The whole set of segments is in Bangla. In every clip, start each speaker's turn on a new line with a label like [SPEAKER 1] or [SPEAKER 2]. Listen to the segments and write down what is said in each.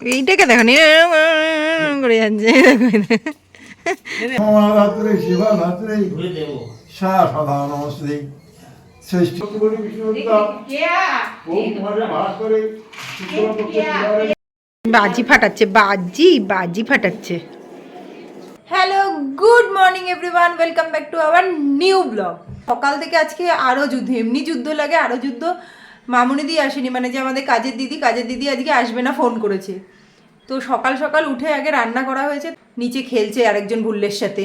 [SPEAKER 1] এইটাকে দেখো নি করে যাচ্ছে
[SPEAKER 2] মহারাত্রে শিবরাত্রে
[SPEAKER 3] ধুয়ে
[SPEAKER 2] সা সদা নমস্তে শ্রেষ্ঠ
[SPEAKER 1] বাজি ফাটাচ্ছে বাজি বাজি ফাটাচ্ছে hello good morning everyone welcome back to our new blog সকাল থেকে আজকে আরও যুদ্ধ এমনি যুদ্ধ লাগে আরও যুদ্ধ। মামুনি দি আসেনি মানে যে আমাদের কাজের দিদি কাজের দিদি আজকে আসবে না ফোন করেছে। তো সকাল সকাল উঠে আগে রান্না করা হয়েছে নিচে খেলছে আরেকজন ভুল্লের সাথে।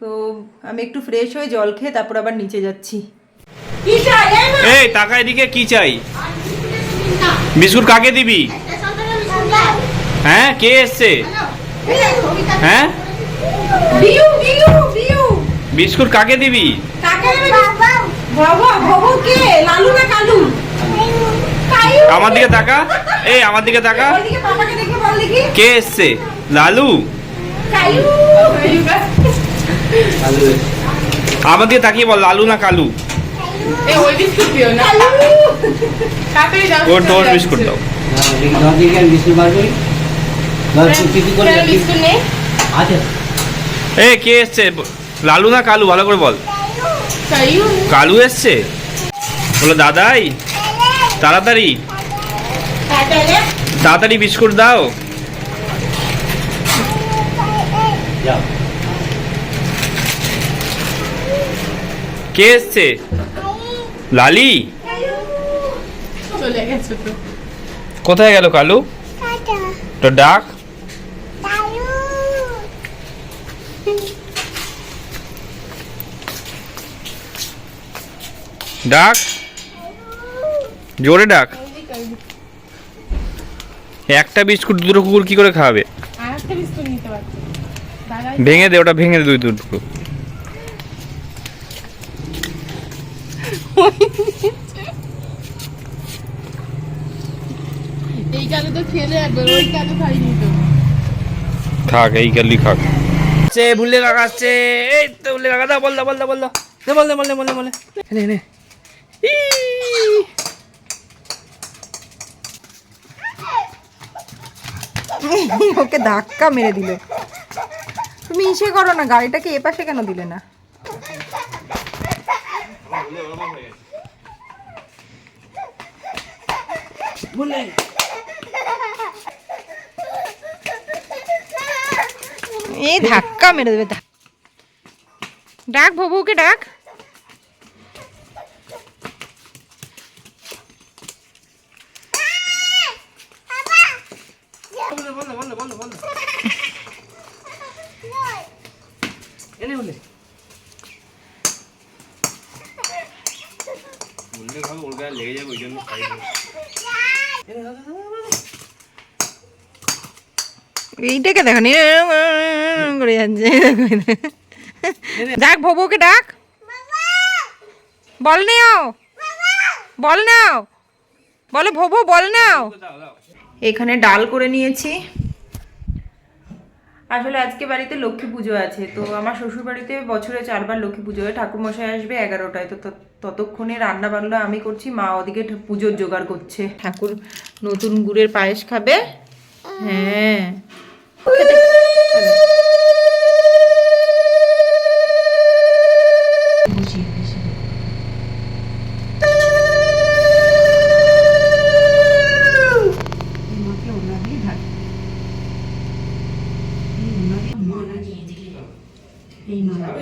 [SPEAKER 1] তো আমি একটু ফ্রেশ হয়ে জল খেয়ে তারপর আবার নিচে যাচ্ছি। কি চাই এই
[SPEAKER 4] টাকা এদিকে কি চাই? বিস্কুট কাকে দিবি? হ্যাঁ কে এসছে? হ্যাঁ?
[SPEAKER 1] বিউ বিউ বিউ
[SPEAKER 4] বিস্কুট কাকে দিবি?
[SPEAKER 1] বাবা বাবা কে? লালু না কালু?
[SPEAKER 4] আমার দিকে তাকা। এই আমার দিকে তাকা। কে এসছে? লালু? আমার দিকে তাকিয়ে বল লালু না কালু? ওর বিস্কুট দাও।
[SPEAKER 3] করে আছে
[SPEAKER 4] এই কে এসছে? লালু না কালু? ভালো করে বল। কালু? এসছে। বলো দাদাই তাড়াতাড়ি। তাড়াতাড়ি? বিস্কুট দাও। কে এসছে? লালি? কোথায় গেল কালু? তো ডাক? ডাক? জোরে ডাক। একটা বিস্কুট দুটো কুকুর কি করে খাওয়াবে ভেঙে দে ওটা ভেঙে দে দুই দুটো
[SPEAKER 5] এই কালে তো খেলে একবার ওই কালে খাইনি তো।
[SPEAKER 4] থাক এই কালি খাক। সে ভুলে কাকা আসছে। এই তো ভুলে কাকা দা বল দা বল দা বল দা দে বল দে বল দে বল দে বল দে।
[SPEAKER 1] ওকে ধাক্কা মেরে দিল। তুমি ইসে করো না গাড়িটাকে এপাশে কেন দিলে না? এই ধাক্কা মেরে দেবে ডাক বাবুকে ডাক।
[SPEAKER 4] এনে বলে। বললে ভাবে ওর গায়ে লেগে যাবে ওই জন্য খাই
[SPEAKER 1] এইটাকে দেখো নি করে যাচ্ছে। ডাক ভবুকে ডাক। বল নাও। বল নাও। বলে ভবু বল নাও। এখানে ডাল করে নিয়েছি। আসলে আজকে বাড়িতে লক্ষ্মী পুজো আছে, তো আমার শ্বশুর বাড়িতে বছরে চারবার লক্ষ্মী পুজো হয়। ঠাকুরমশাই আসবে এগারোটায়, তো ততক্ষণে রান্না বান্না আমি করছি, মা ওদিকে পুজোর জোগাড় করছে। ঠাকুর নতুন গুড়ের পায়েস খাবে। হ্যাঁ।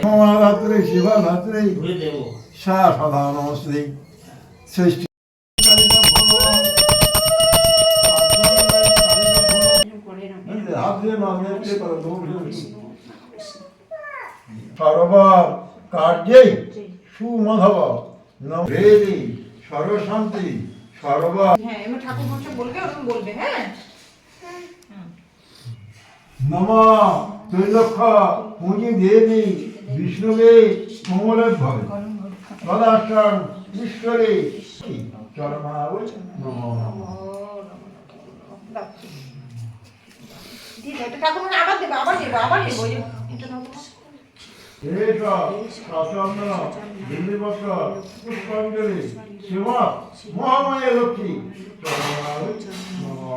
[SPEAKER 2] মহারাত্রে শিবরাত্রে সা সদা নমস্তে সর্ব কার্যে সুমধব। নভেদি সর্বশান্তি সর্ব
[SPEAKER 1] হ্যাঁ এবার ঠাকুর বলবে ওরকম বলবে হ্যাঁ?
[SPEAKER 2] নম ত্রৈলক্ষ পুঁজি দেবী বিষ্ণুবে মঙ্গলভ্যবে তদাষ্টম ঈশ্বরে। চরমাবৈ নমো নমঃ।
[SPEAKER 1] ঠিক আছে ঠাকুর মশাই আবার দেবো আবার দেবো আবার দেবো এটা
[SPEAKER 2] এষ প্রসন্ন দিল্লিবক্ষ পুষ্পাঞ্জলি শিব মহামায়া লক্ষ্মী। নমো।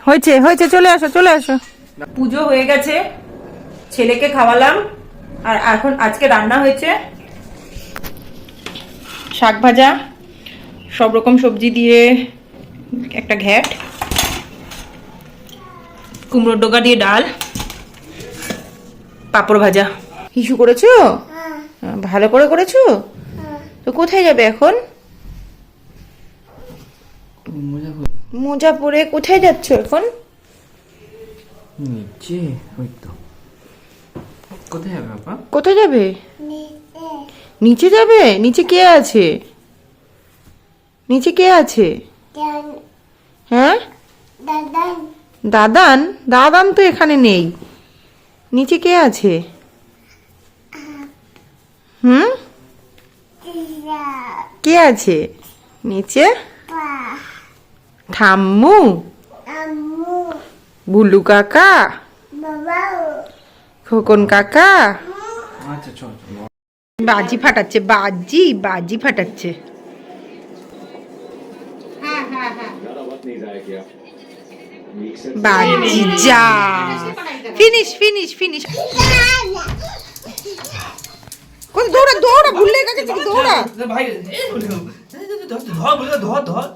[SPEAKER 1] হয়েছে হয়েছে চলে আসো চলে আসো। পুজো হয়ে গেছে ছেলেকে খাওয়ালাম আর এখন আজকে রান্না হয়েছে শাক ভাজা সব রকম সবজি দিয়ে একটা ঘ্যাট কুমড়োর ডোকা দিয়ে ডাল পাঁপড় ভাজা। হিসু করেছ? ভালো করে করেছ? তো কোথায় যাবে এখন? মোজা পরে কোথায় যাচ্ছ এখন?
[SPEAKER 4] নিচে ওই তো। কোথায় যাবে বাবা?
[SPEAKER 1] কোথায় যাবে? নিচে যাবে? নিচে কে আছে? নিচে কে আছে? হ্যাঁ? দাদান? দাদান তো এখানে নেই। নিচে কে আছে? হুম? কে আছে? নিচে? ঠাম্মু বুলু কাকা খোকন কাকা
[SPEAKER 4] আচ্ছা চল
[SPEAKER 1] বাজি ফাটাচ্ছে বাজি বাজি ফাটাচ্ছে বাজি যা ফিনিশ ফিনিশ ফিনিশ কোন দৌড়া দৌড়া ভুললে থেকে দৌড়া
[SPEAKER 4] ভাই ধর ধর ধর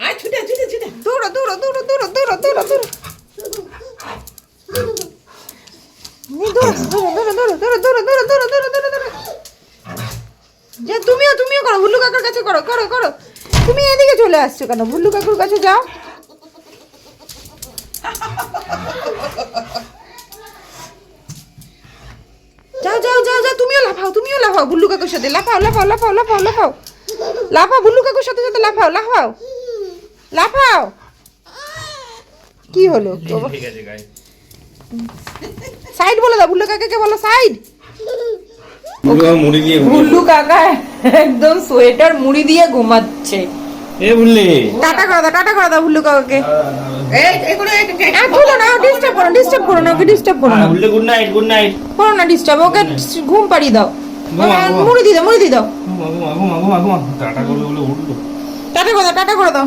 [SPEAKER 4] আয় ছুটে
[SPEAKER 1] দূর দূর দূর দূর দূর দূর দূর যে তুমিও তুমিও করো ভুল্লু কাকুর কাছে করো করো করো তুমি এদিকে চলে আসছো কেন ভুল্লু কাকুর কাছে যাও যাও যাও যাও যাও তুমিও লাফাও তুমিও লাফাও ভুল্লু কাকুর সাথে লাফাও লাফাও লাফাও লাফাও লাফাও লাফাও ভুল্লু কাকুর সাথে সাথে লাফাও লাফাও লাফাও। কি হলো?
[SPEAKER 4] ঠিক আছে গাই
[SPEAKER 1] সাইড বলে দাও ভুল্লু কাকাকে বলো সাইড।
[SPEAKER 4] মুড়ি দিয়ে
[SPEAKER 1] ভুল্লু কাকা একদম সোয়েটার মুড়ি দিয়ে ঘুমাচ্ছে।
[SPEAKER 4] এ বললে
[SPEAKER 1] টাটা করে দাও টাটা করে দাও ভুল্লু কাকাকে। তুলো না ডিস্টার্ব করো ডিস্টার্ব করো না ওকে ডিস্টার্ব করো না।
[SPEAKER 4] বললে গুড নাইট গুড নাইট
[SPEAKER 1] করো না ডিস্টার্ব ওকে ঘুম পাড়িয়ে দাও। মুড়ি দিয়ে দাও মুড়ি দিয়ে দাও।
[SPEAKER 4] টাটা
[SPEAKER 1] টাটা করে দাও।